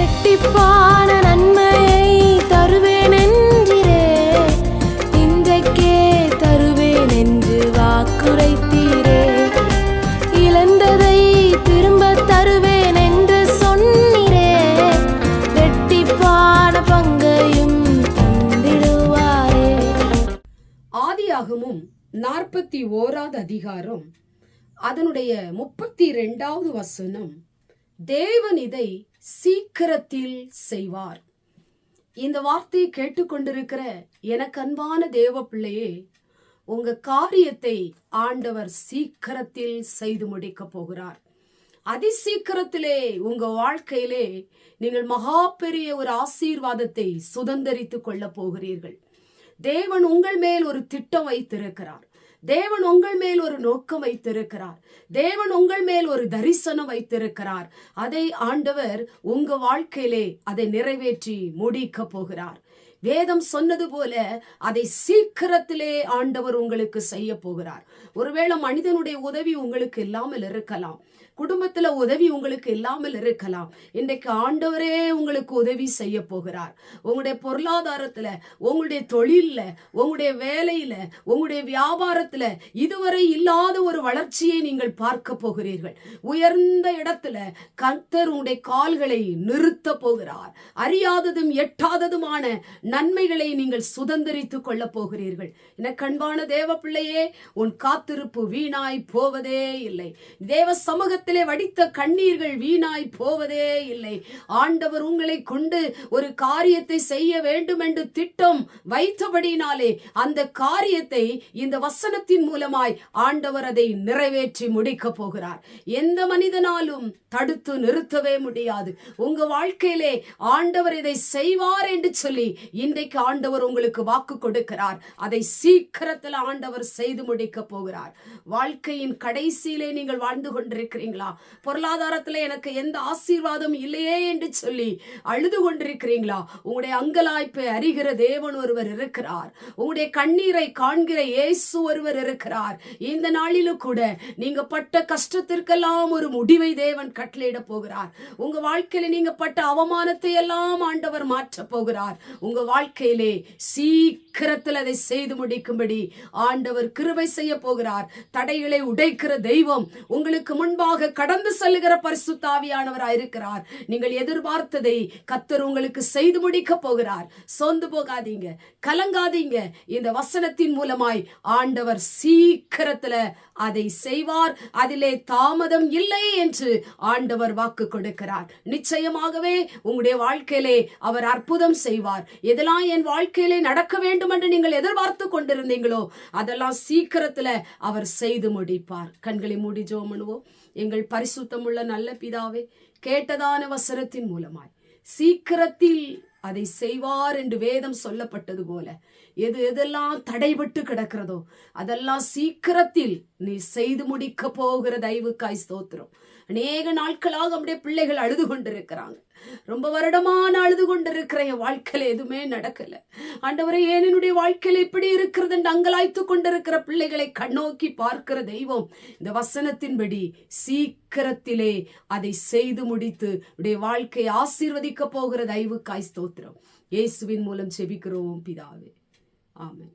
ரெட்டிப்பான நன்மையை தருவேன் என்றிரே இன்றைக்கே தருவேன் என்று வாக்குரைத்தீரே. இழந்ததை திரும்ப தருவேன் என்று சொன்னீரே. ரெட்டிப்பான பங்கையும் தந்திடுவாரே. ஆதியாகமும் நாற்பத்தி ஓராவது அதிகாரம் அதனுடைய முப்பத்தி ரெண்டாவது வசனம். தேவன் இதை சீக்கிரத்தில் செய்வார். இந்த வார்த்தையை கேட்டுக்கொண்டிருக்கிற எனக்கு அன்பான தேவ பிள்ளையே உங்க காரியத்தை ஆண்டவர் சீக்கிரத்தில் செய்து முடிக்க போகிறார். அதிசீக்கிரத்திலே உங்க வாழ்க்கையிலே நீங்கள் மகா பெரிய ஒரு ஆசீர்வாதத்தை சுதந்தரித்துக் கொள்ள போகிறீர்கள். தேவன் உங்கள் மேல் ஒரு திட்டம் வைத்திருக்கிறார். தேவன் உங்கள் மேல் ஒரு நோக்கம் வைத்திருக்கிறார். தேவன் உங்கள் மேல் ஒரு தரிசனம் வைத்திருக்கிறார். அதை ஆண்டவர் உங்க வாழ்க்கையிலே அதை நிறைவேற்றி முடிக்க போகிறார். வேதம் சொன்னது போல அதை சீக்கிரத்திலே ஆண்டவர் உங்களுக்கு செய்ய போகிறார். ஒருவேளை மனிதனுடைய உதவி உங்களுக்கு இல்லாமல் இருக்கலாம். குடும்பத்துல உதவி உங்களுக்கு இல்லாமல் இருக்கலாம். இன்றைக்கு ஆண்டவரே உங்களுக்கு உதவி செய்ய போகிறார். உங்களுடைய பொருளாதாரத்துல உங்களுடைய தொழில்ல உங்களுடைய வேலையில உங்களுடைய வியாபாரத்துல இதுவரை இல்லாத ஒரு வளர்ச்சியை நீங்கள் பார்க்க போகிறீர்கள். உயர்ந்த இடத்துல கர்த்தர் உங்களுடைய கால்களை நிறுத்த போகிறார். அறியாததும் எட்டாததுமான நன்மைகளை நீங்கள் சுதந்திரித்துக் கொள்ளப் போகிறீர்கள். என கண்பான தேவ பிள்ளையே உன் காத்திருப்பு வீணாய் போவதே இல்லை. தேவ சமூகத்திலே வடித்த கண்ணீர்கள் வீணாய் போவதே இல்லை. ஆண்டவர் உங்களை கொண்டு ஒரு காரியத்தை செய்ய வேண்டும் என்று திட்டம் வைத்தபடினாலே அந்த காரியத்தை இந்த வசனத்தின் மூலமாய் ஆண்டவர் அதை நிறைவேற்றி முடிக்கப் போகிறார். எந்த மனிதனாலும் தடுத்து நிறுத்தவே முடியாது. உங்க வாழ்க்கையிலே ஆண்டவர் இதை செய்வார் என்று சொல்லி இன்றைக்கு ஆண்டவர் உங்களுக்கு வாக்கு கொடுக்கிறார். அதை சீக்கிரத்தில் ஆண்டவர் செய்து முடிக்க போகிறார். வாழ்க்கையின் கடைசியிலே நீங்கள் வாழ்ந்து கொண்டிருக்கிறீங்களா? பொருளாதாரத்துல எனக்கு எந்த ஆசீர்வாதம் இல்லையே என்று சொல்லி அழுது கொண்டிருக்கிறீங்களா? உங்களுடைய அங்கலாய்ப்பை அறிகிற தேவன் ஒருவர் இருக்கிறார். உங்களுடைய கண்ணீரை காண்கிற இயேசு ஒருவர் இருக்கிறார். இந்த நாளிலும் கூட நீங்க பட்ட கஷ்டத்திற்கெல்லாம் ஒரு முடிவை தேவன் கட்டளையிட போகிறார். உங்க வாழ்க்கையில நீங்க பட்ட அவமானத்தை எல்லாம் ஆண்டவர் மாற்ற போகிறார். உங்க வாழ்க்கையிலே சீக்கிரத்தில் அதை செய்து முடிக்கும்படி ஆண்டவர் கிருபை செய்ய போகிறார். தடைகளை உடைக்கிற தெய்வம் உங்களுக்கு முன்பாக கடந்து செல்லுகிற பரிசுத்தாவியானவராய் இருக்கிறார். நீங்கள் எதிர்பார்த்ததை கத்தர் உங்களுக்கு செய்து முடிக்க போகிறார். சோர்ந்து போகாதீங்க கலங்காதீங்க. இந்த வசனத்தின் மூலமாய் ஆண்டவர் சீக்கிரத்துல அதை செய்வார். அதிலே தாமதம் இல்லை என்று ஆண்டவர் வாக்கு கொடுக்கிறார். நிச்சயமாகவே உங்களுடைய வாழ்க்கையிலே அவர் அற்புதம் செய்வார். எதெல்லாம் என் வாழ்க்கையிலே நடக்க வேண்டும் என்று நீங்கள் எதிர்பார்த்து கொண்டிருந்தீங்களோ அதெல்லாம் சீக்கிரத்துல அவர் செய்து முடிப்பார். கண்களை மூடி ஜோமனுவோம் எங்கள் பரிசுத்தமுள்ள நல்ல பிதாவே கேட்டதான வசனத்தின் மூலமாய் சீக்கிரத்தில் அதை செய்வார் என்று வேதம் சொல்லப்பட்டது போல எது எதெல்லாம் தடைபட்டு கிடக்கிறதோ அதெல்லாம் சீக்கிரத்தில் நீ செய்து முடிக்க போகிற தயவுக்காய் ஸ்தோத்திரம். அநேக நாட்களாக நம்முடைய பிள்ளைகள் அழுது கொண்டிருக்கிறாங்க. ரொம்ப வருடமான அழுது கொண்டிருக்கிற என் வாழ்க்கையில எதுவுமே நடக்கல. ஆண்டவரை ஏன் என்னுடைய வாழ்க்கையில இப்படி இருக்கிறது என்று அங்கலாய்த்து கொண்டிருக்கிற பிள்ளைகளை கண்ணோக்கி பார்க்கிற தெய்வம் இந்த வசனத்தின்படி சீக்கிரத்திலே அதை செய்து முடித்து உடைய வாழ்க்கையை ஆசீர்வதிக்க போகிற தயவுக்காய் ஸ்தோத்திரம். இயேசுவின் மூலம் செபிக்கிறோம் பிதாவே. ஆமன்.